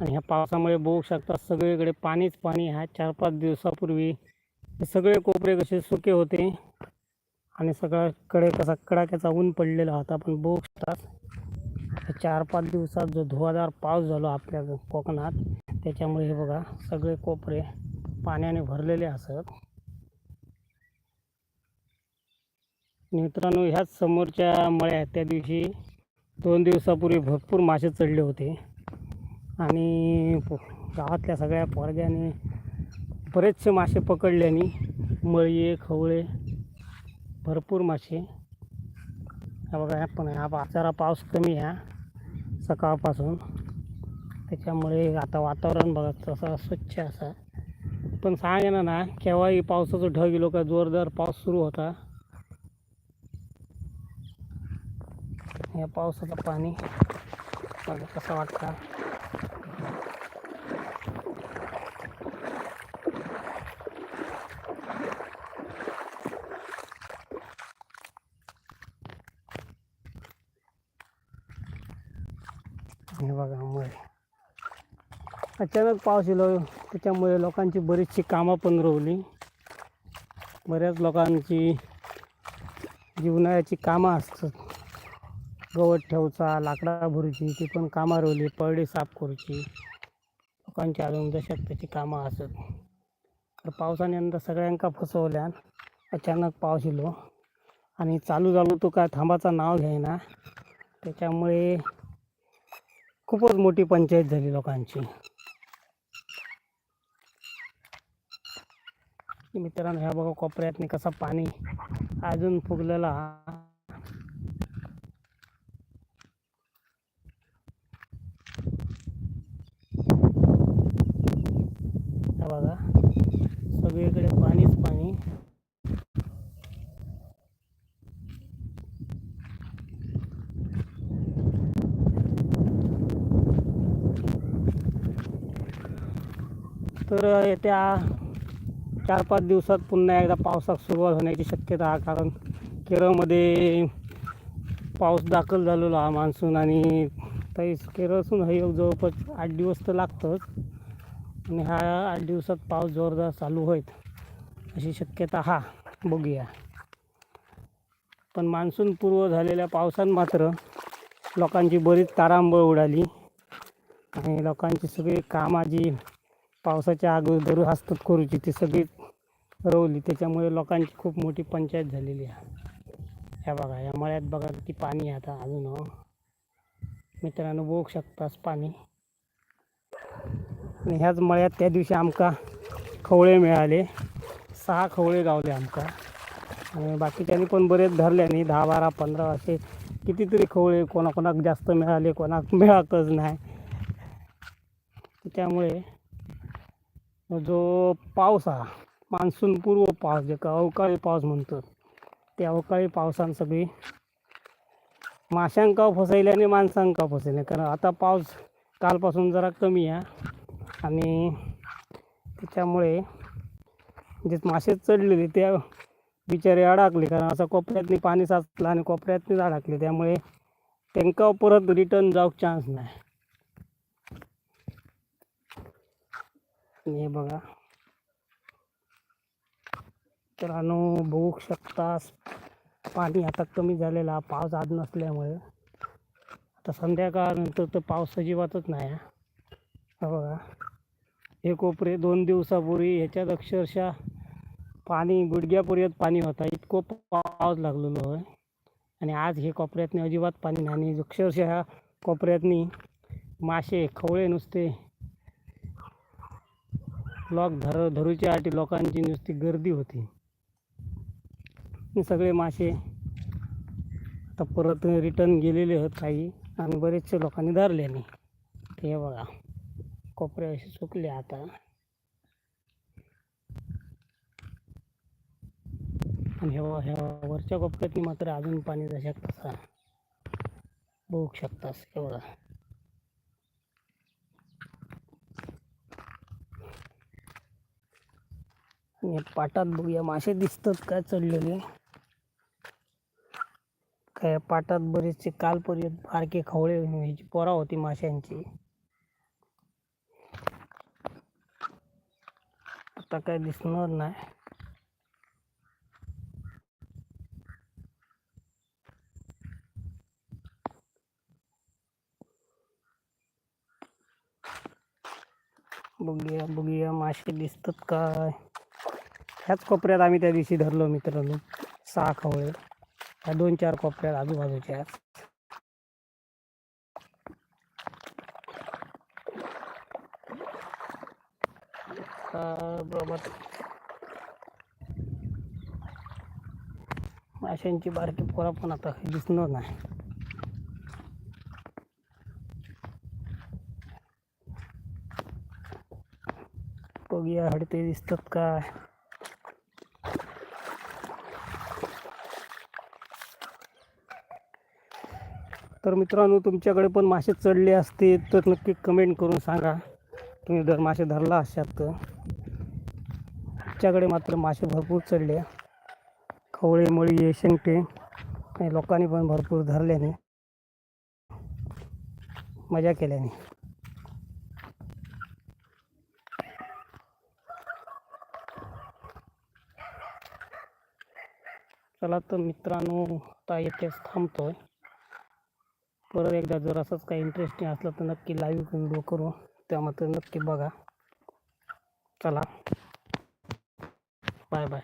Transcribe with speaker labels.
Speaker 1: आणि ह्या पावसामुळे बघू शकता सगळीकडे पाणीच पाणी ह्या चार पाच दिवसापूर्वी सगळे कोपरे कसे सुके होते आणि सगळ्याकडे कसा कडाक्याचा ऊन पडलेला होता. पण बघू शकतात चार पाच दिवसात जो धुवाधार पाऊस झाला आपल्या कोकणात त्याच्यामुळे हे बघा सगळे कोपरे पाण्याने भरलेले असत. मित्रांनो ह्याच समोरच्या मळ्या त्या दिवशी दोन दिवसापूर्वी भरपूर मासे चढले होते. आणि गावातल्या सगळ्या पोरग्याने बरेचसे मासे पकडल्याने मळी खवळे भरपूर मासे. हा बघा पण हा बाजारा पाऊस कमी ह्या सकाळपासून. त्याच्यामुळे आता वातावरण बघा तसं स्वच्छ असं. पण सांगे ना केव्हाही पावसाचं ढग लोक का जोरदार पाऊस सुरू होता. या पावसाचं पाणी बघा कसं वाटतं हे बघा मुळे अचानक पाऊस येलो त्याच्यामुळे लोकांची बरीचशी कामं पण रोवली. बऱ्याच लोकांची जीवनाची कामं असतात गवत ठेवचा लाकडा भरूची ती पण कामं रोवली पळडी साफ करूची. लोकांची अजून दशक कामं असत. तर पावसाने यंदा सगळ्यांका फसवल्यान अचानक पाऊस येलो. आणि चालू झालो तो काय थांबाचा नाव घ्यायना त्याच्यामुळे खूपच मोठी पंचायत झाली लोकांची. मित्रांनो ह्या बघा कोपऱ्यातनी कसा पाणी अजून फुगलेला हा. हा बघा सगळीकडे पाणीच पाणी तर येत्या चार पाच दिवसात पुन्हा एकदा पावसात सुरुवात होण्याची शक्यता आहे कारण केरळमध्ये पाऊस दाखल झालेला हा मान्सून आणि तरी केरळसून हे जवळपास आठ दिवस तर लागतंच. आणि हा आठ दिवसात पाऊस जोरदार चालू होईल अशी शक्यता हा. बघूया. पण मान्सून पूर्व झालेल्या पावसात मात्र लोकांची बरीच तारांबळ उडाली. आणि लोकांची सगळी कामाची पावसाच्या अगोदर हस्तक करूची ती सगळी रवली. त्याच्यामुळे लोकांची खूप मोठी पंचायत झालेली आहे. ह्या बघा या मळ्यात बघा किती पाणी आहे आता अजून हो. मित्रांनो बघू शकतास पाणी. आणि ह्याच मळ्यात त्या दिवशी आमका खवळे मिळाले. सहा खवळे गावले आमका. आणि बाकीच्यांनी पण बरेच धरले आणि दहा बारा पंधरा असे कितीतरी खवळे कोणाकोणाक जास्त मिळाले कोणाक मिळतच नाही. त्यामुळे जो पाऊस हा मान्सून पूर्व पाऊस जे का अवकाळी पाऊस म्हणतो ते अवकाळी पावसान सगळी माशांका फसयले आणि माणसांका फसयले कारण आता पाऊस कालपासून जरा कमी आहे आणि त्याच्यामुळे जे मासे चढलेले त्या बिचारे अडकले. कारण असं कोपऱ्यातनी पाणी साचलं आणि कोपऱ्यातनीच अडकले त्यामुळे त्यांका परत रिटर्न जाऊक चान्स नाही. हे बघा. मित्रांनो बघू शकतास पाणी आता कमी झालेला हा पाऊस आज नसल्यामुळे. आता संध्याकाळनंतर तर पाऊस अजिबातच नाही हा. बघा. हे कोपरे दोन दिवसापूर्वी ह्याच्यात अक्षरशः पाणी गुडघ्यापर्यंत पाणी होता. इतकं पाऊस लागलेलो आहे आणि आज हे कोपऱ्यातनी अजिबात पाणी नाही. आणि अक्षरशः कोपऱ्यातनी मासे खवळे नुसते लॉक धर धरूच्या आठी लोकांची नुसती गर्दी होती. सगळे मासे आता परत रिटर्न गेलेले आहेत काही आणि बरेचसे लोकांनी धरले नाही. ते बघा कोपरे असे सुकले आता. आणि हे ह्या वरच्या कोपऱ्यातनी मात्र अजून पाणी जाऊ तसा बघू शकतास हे बघा. पाटात बघूया. मासे दिसतात काय चढलेले. काय पाटात बरेचसे कालपर्यंत बारके खवळे ह्याची पोरा होती माशांची. आता काय दिसणार नाही. बघूया बघूया मासे दिसतात काय. ह्याच कोपऱ्यात आम्ही त्या दिवशी धरलो मित्रांनो. सहा खवळे ह्या दोन चार कोपऱ्यात आजूबाजूच्या बरोबर. माशांची बारकी पोरा पण आता काही दिसणार नाही. बघूया हडते दिसतात काय. तर मित्रांनो तुमच्याकडे पण मासे चढले असतील तर नक्की कमेंट करून सांगा. तुम्ही जर मासे धरला असतात तर. आमच्याकडे मात्र मासे भरपूर चढले. खवळे मळी शेंगटे आणि लोकांनी पण भरपूर धरल्याने. मजा केल्याने. चला तर मित्रांनो आता येथेच थांबतोय. परत एकदा जर असंच काही इंटरेस्टिंग असलं तर नक्की लाईव्ह व्हिडिओ करू. त्या मात्र नक्की बघा. चला. Bye bye